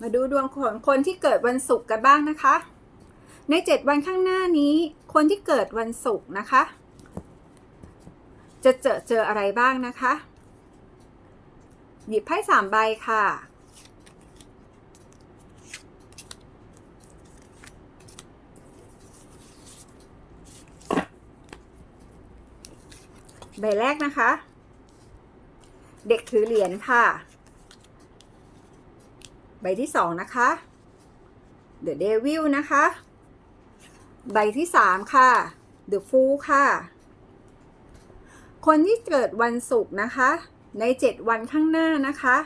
มาดูดวงของคนที่เกิดวันศุกร์กันบ้างนะคะ ใน 7 วันข้างหน้านี้ คนที่เกิดวันศุกร์นะคะ จะเจอเจออะไรบ้างนะคะ หยิบไพ่สามใบค่ะใบแรกนะคะ เด็กถือเหรียญค่ะ ใบที่สองนะคะ The Devil นะคะ ใบที่สามค่ะ The Fool ค่ะ คนที่เกิดวันศุกร์นะคะ ในเจ็ดวันข้างหน้านะคะ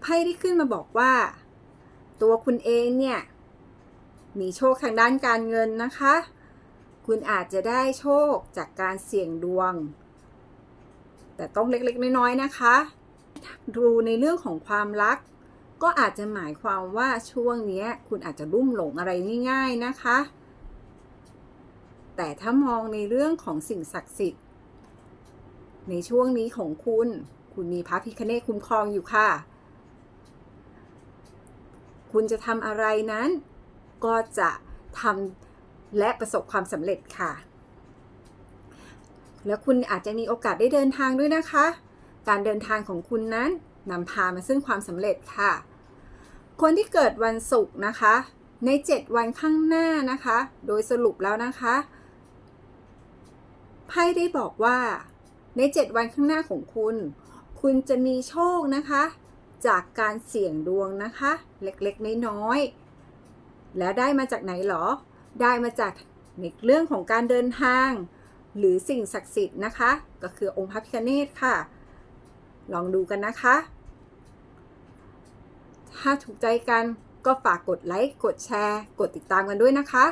ไพ่ที่ขึ้นมาบอกว่า ตัวคุณเองเนี่ย มีโชคทางด้านการเงินนะคะ คุณอาจจะได้โชคจากการเสี่ยงดวง แต่ต้องเล็กๆ น้อยๆ นะคะ ดูในเรื่องของความรัก ก็อาจจะหมายความว่าช่วงนี้คุณอาจจะรุ่มหลงอะไรง่ายๆนะคะ แต่ถ้ามองในเรื่องของสิ่งศักดิ์สิทธิ์ ในช่วงนี้ของคุณ คุณมีพระพิคเนตคุ้มครองอยู่ค่ะ คุณจะทำอะไรนั้น ก็จะทำและประสบความสำเร็จค่ะ แล้วคุณอาจจะมีโอกาสได้เดินทางด้วยนะคะ การเดินทางของคุณนั้น นำพามาซึ่งความสำเร็จค่ะ คนที่เกิดวันศุกร์นะคะ ใน 7 วันข้างหน้านะคะ โดยสรุปแล้วนะคะไพ่ได้บอกว่าใน 7 วันข้างหน้าของคุณ คุณจะมีโชคนะคะ จากการเสี่ยงดวงนะคะ เล็กๆ น้อยๆ แล้วได้มาจากไหนหรอ ได้มาจากในเรื่องของการเดินทาง หรือสิ่งศักดิ์สิทธิ์นะคะ ก็คือองค์พระพิฆเนศค่ะ ลองดูกันนะคะ ถ้าถูกใจกันก็ฝากกดไลค์ กดแชร์ กดติดตามกันด้วยนะคะ